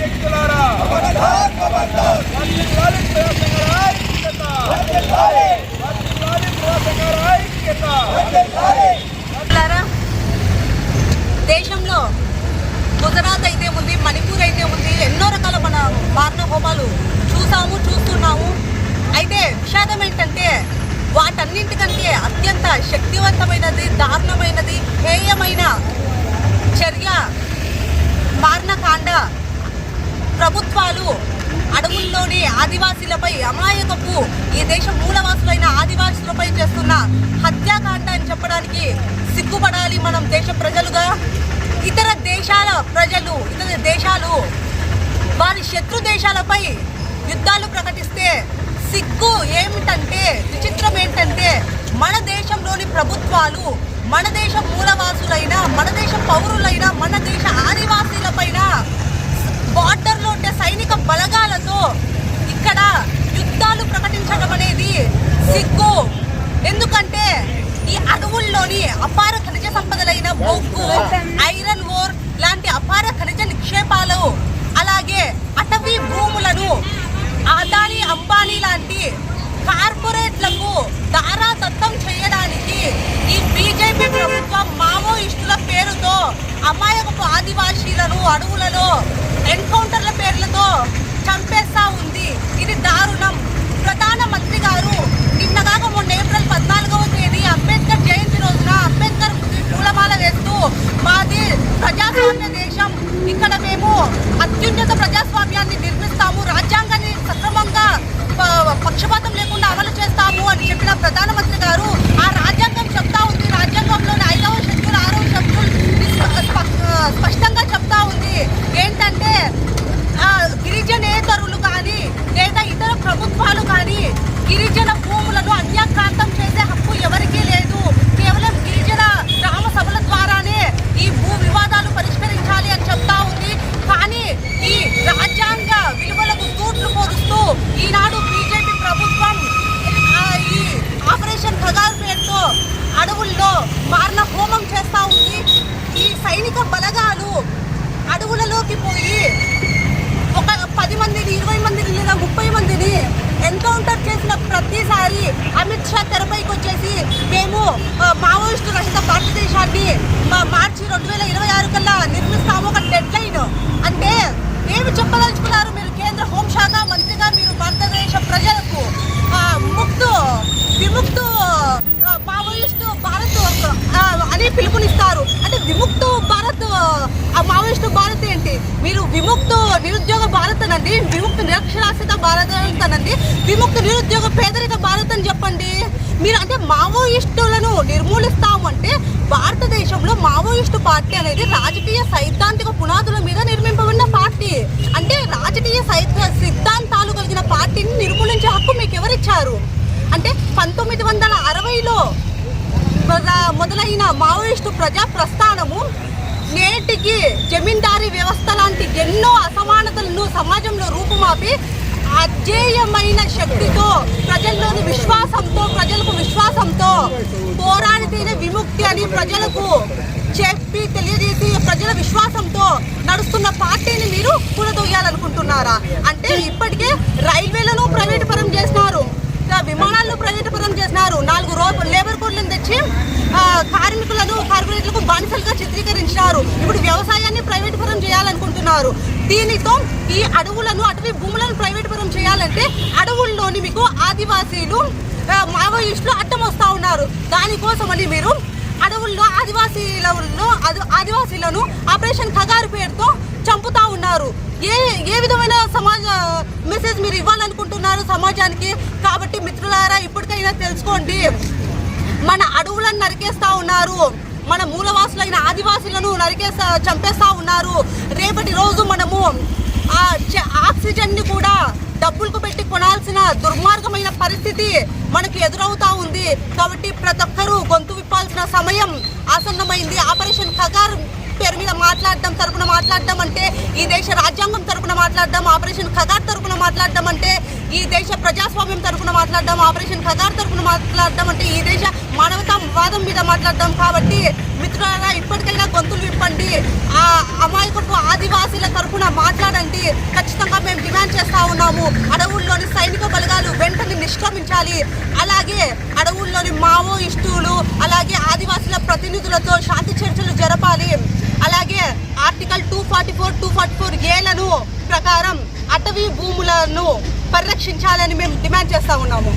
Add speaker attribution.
Speaker 1: శక్తులారా
Speaker 2: దేశంలో గుజరాత్ అయితే ఉంది మణిపూర్ అయితే ఉంది ఎన్నో రకాల మన మారణ హోమాలు చూసాము చూస్తున్నాము అయితే విషాదం ఏంటంటే వాటన్నింటికంటే అత్యంత శక్తివంతమైనది దారుణమైనది హేయమైన చర్య మారణకాండ ప్రభుత్వాలు అడవుల్లోని ఆదివాసీలపై అమాయకపు ఈ దేశ మూలవాసులైన ఆదివాసులపై చేస్తున్న హత్యాకాండ అని చెప్పడానికి సిగ్గుపడాలి మనం దేశ ప్రజలుగా. ఇతర దేశాల ప్రజలు ఇతర దేశాలు వారి శత్రు దేశాలపై యుద్ధాలు ప్రకటిస్తే సిగ్గు ఏమిటంటే విచిత్రం ఏంటంటే మన దేశంలోని ప్రభుత్వాలు మన దేశ మూలవాసులైన మన దేశ పౌరులైన మన దేశ ఆదివాసీలపైన బాట ఉండే సైనిక బలగాలతో ఇక్కడ యుద్ధాలు ప్రకటించడం అనేది సిగ్గు. ఎందుకంటే ఈ అడవుల్లోని అపార ఖనిజ సంపదలైన బొగ్గు ఐరన్ ఓర్ లాంటి అపార ఖనిజ నిక్షేపాలు అలాగే అటవీ భూములను అదాని అంబానీ లాంటి కార్పొరేట్లకు దారాదత్తం చేయడానికి ఈ బీజేపీ ప్రభుత్వం మావోయిస్టుల పేరుతో అమాయకపు ఆదివాసీలను అడవులలో ఎన్కౌంటర్ల పేర్లతో చంపేస్తా ఉంది. ఇది దారుణం. ప్రధానమంత్రి గారు నిన్నగాక మొన్న ఏప్రిల్ పద్నాలుగవ తేదీ అంబేద్కర్ జయంతి రోజున అంబేద్కర్ పూలమాల వేస్తూ మాది ప్రజాస్వామ్య దేశం. ఇక్కడ మేము అత్యున్నత ప్రజాస్వామ్యాన్ని నిర్మిస్తాము. రాజ్యాంగాన్ని సక్రమంగా పక్షపాతం లేకుండా అమలు చేస్తాము అని చెప్పిన ప్రధానమంత్రి గారు ఆ రాజ్యాంగం చెప్తా ఉంది రాజ్యాంగంలోని ఐదవ షెడ్యూల్ ఆరవ షెడ్యూల్ స్ప- స్ప- స్పష్టంగా చెప్తా ఉంది ఏంటంటే ఆ, గిరిజనేతరులు కానీ లేదా ఇతర ప్రభుత్వాలు కానీ గిరిజన భూములను అన్యాక్రాంతం చేసే హక్కు ఎవరికీ లేదు కేవలం గిరిజన గ్రామ సభల ద్వారానే ఈ భూ వివాదాలు పరిష్కరించాలి అని చెప్తా ఉంది కానీ ఈ రాజ్యాంగ విలువలకు తూట్లు పొరుస్తూ ఈనాడు బీజేపీ ప్రభుత్వం ఆ, ఈ ఆపరేషన్ ఖగార్ పేరుతో అడవుల్లో మారణ హోమం చేస్తా ఉంది ఈ సైనిక బలగాలు అడవులలోకి పోయి ఒక పది మందిని ఇరవై మందిని లేదా ముప్పై మందిని ఎన్కౌంటర్ చేసిన ప్రతిసారి అమిత్ షా తెరపైకి వచ్చేసి మేము మావోయిస్టు రహిత భారతదేశాన్ని మార్చి రెండు వేల ఇరవై ఆరు కల్లా నిర్మిస్తాము ఒక డెడ్ లైన్ అంటే ఏమి చెప్పదలుచుకున్నారు మీరు కేంద్ర హోంశాఖ మంత్రిగా మీరు భారతదేశ ప్రజలకు ఆ, ముక్తు విముక్తు ఆ, మావోయిస్టు భారత్ ఆ, అని పిలుపునిస్తారు. అంటే విముక్తు భారత్ ఆ మావోయిస్టు భారత్ ఏంటి? మీరు విముక్త నిరుద్యోగ భారత్ అనండి విముక్త నిరక్షరాస్యత భారత్ అనండి విముక్త నిరుద్యోగ పేదరిక భారత్ అని చెప్పండి. మీరు అంటే మావోయిస్టులను నిర్మూలిస్తాము అంటే భారతదేశంలో మావోయిస్టు పార్టీ అనేది రాజకీయ సైద్ధాంతిక పునాదుల మీద నిర్మింపబడిన పార్టీ. అంటే రాజకీయ సైద్ధ సిద్ధాంతాలు కలిగిన పార్టీని నిర్మూలించే హక్కు మీకు ఎవరిచ్చారు అంటే పంతొమ్మిది వందల అరవైలో మొదలైన మావోయిస్టు ప్రజా ప్రస్థానము నేటికి జమీందారీ వ్యవస్థ లాంటి ఎన్నో అసమానతలను సమాజంలో రూపుమాపి అజేయమైన శక్తితో ప్రజల్లోని విశ్వాసంతో ప్రజలకు విశ్వాసంతో పోరాడితేనే విముక్తి అని ప్రజలకు చెప్పి తెలియజేసి ప్రజల విశ్వాసంతో నడుస్తున్న పార్టీని మీరు కూడదొయ్యాలనుకుంటున్నారా అంటే ఇప్పటికే రైల్వేలను ప్రైవేటు పరం చేస్తున్నారు విమానాలను ప్రైవేటు చేసినారు. నాలుగు రోజు లేబర్ కోడ్లను తెచ్చి కార్మికులను కార్పొరేట్లకు బానిసలుగా చిత్రీకరించినారు. ఇప్పుడు వ్యవసాయాన్ని ప్రైవేటు పరం చేయాలనుకుంటున్నారు. దీనితో ఈ అడవులను అటవీ భూములను ప్రైవేటు పరం చేయాలంటే అడవుల్లోని మీకు ఆదివాసీలు మావోయిస్టులు అడ్డం వస్తూ ఉన్నారు. దానికోసమని మీరు అడవుల్లో ఆదివాసీలలో ఆదివాసీలను ఆపరేషన్ కగారు పేరుతో చంపుతా ఉన్నారు. ఏ ఏ విధమైన సమాజ మెసేజ్ మీరు ఇవ్వాలనుకుంటున్నారు సమాజానికి? కాబట్టి మిత్రులారా ఇప్పటికైనా తెలుసుకోండి. మన అడవులను నరికేస్తా ఉన్నారు. మన మూలవాసులైన ఆదివాసులను నరికేస్తా చంపేస్తా ఉన్నారు. రేపటి రోజు మనము ఆ చ- ఆక్సిజన్ని కూడా డబ్బులకు పెట్టి కొనాల్సిన దుర్మార్గమైన పరిస్థితి మనకు ఎదురవుతా ఉంది. కాబట్టి ప్రతి ఒక్కరూ గొంతు విప్పాల్సిన సమయం ఆసన్నమైంది. ఆపరేషన్ ఖగార్ మాట్లాడడం తరపున మాట్లాడడం అంటే ఈ దేశ రాజ్యాంగం తరపున మాట్లాడడం ఆపరేషన్ ఖగార్ తరపున మాట్లాడడం అంటే ఈ దేశ ప్రజాస్వామ్యం తరపున మాట్లాడడం ఆపరేషన్ ఖగార్ తరపున మాట్లాడడం అంటే ఈ దేశ మానవతావాదం మీద మాట్లాడడం. కాబట్టి మిత్రులారా ఇప్పటికైనా గొంతులు విప్పండి. ఆ అమాయకుడు ఆదివాసీల తరఫున మాట్లాడండి. ఖచ్చితంగా మేము డిమాండ్ చేస్తూ ఉన్నాము. అడవుల్లోని సైనిక బలగాలు వెంటనే నిష్క్రమించాలి. అలాగే అడవుల్లోని మావోయిస్టులు అలాగే ఆదివాసుల ప్రతినిధులతో శాంతి చర్చలు జరపాలి. అలాగే article two forty four two forty four ఏలను ప్రకారం అటవీ భూములను పరిరక్షించాలని మేము డిమాండ్ చేస్తా ఉన్నాము.